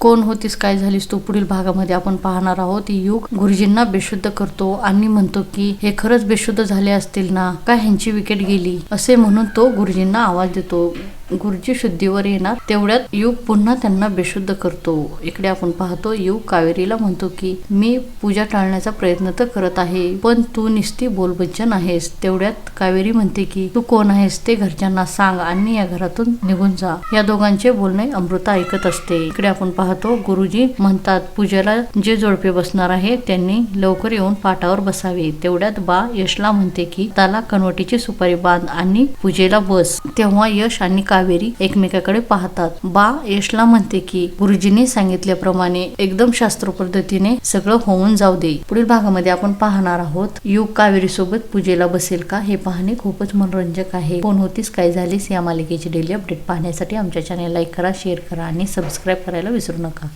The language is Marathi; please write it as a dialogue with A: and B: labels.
A: कोण होतीस काय झालीस तू पुढील भागामध्ये आपण पाहणार आहोत. युग गुरुजींना बेशुद्ध करतो. आणि म्हणतो की हे खरंच बेशुद्ध झाले असतील ना? का ह्यांची विकेट गेली? असे म्हणून तो गुरुजींना आवाज देतो. गुरुजी शुद्धीवर येणार तेवढ्यात युग पुन्हा त्यांना बेशुद्ध करतो. इकडे आपण पाहतो युग कावेरीला म्हणतो की मी पूजा टाळण्याचा प्रयत्न तर करत आहे पण तू निस्ती बोलबच्चन आहेस. तेवढ्यात कावेरी म्हणते की तू कोण आहेस ते घरच्यांना सांग आणि या घरातून निघून जा. या दोघांचे बोलणे अमृता ऐकत असते. इकडे आपण पाहतो गुरुजी म्हणतात पूजेला जे जोडपे बसणार आहे त्यांनी लवकर येऊन पाटावर बसावे. तेवढ्यात बा यशला म्हणते की त्याला कनवटीची सुपारी बांध आणि पूजेला बस. तेव्हा यश आणि कावेरी एकमेकाकडे पाहतात. बा यशला म्हणते की गुरुजींनी सांगितल्याप्रमाणे एकदम शास्त्र पद्धतीने सगळं होऊन जाऊ दे. पुढील भागामध्ये आपण पाहणार आहोत युग कावेरी सोबत पूजेला बसेल का? हे पाहणे खूपच मनोरंजक आहे. कोण होतीस काय झालीस या मालिकेची डेली अपडेट पाहण्यासाठी आमच्या चॅनल लाईक करा शेअर करा आणि सबस्क्राईब करायला विसरू नका.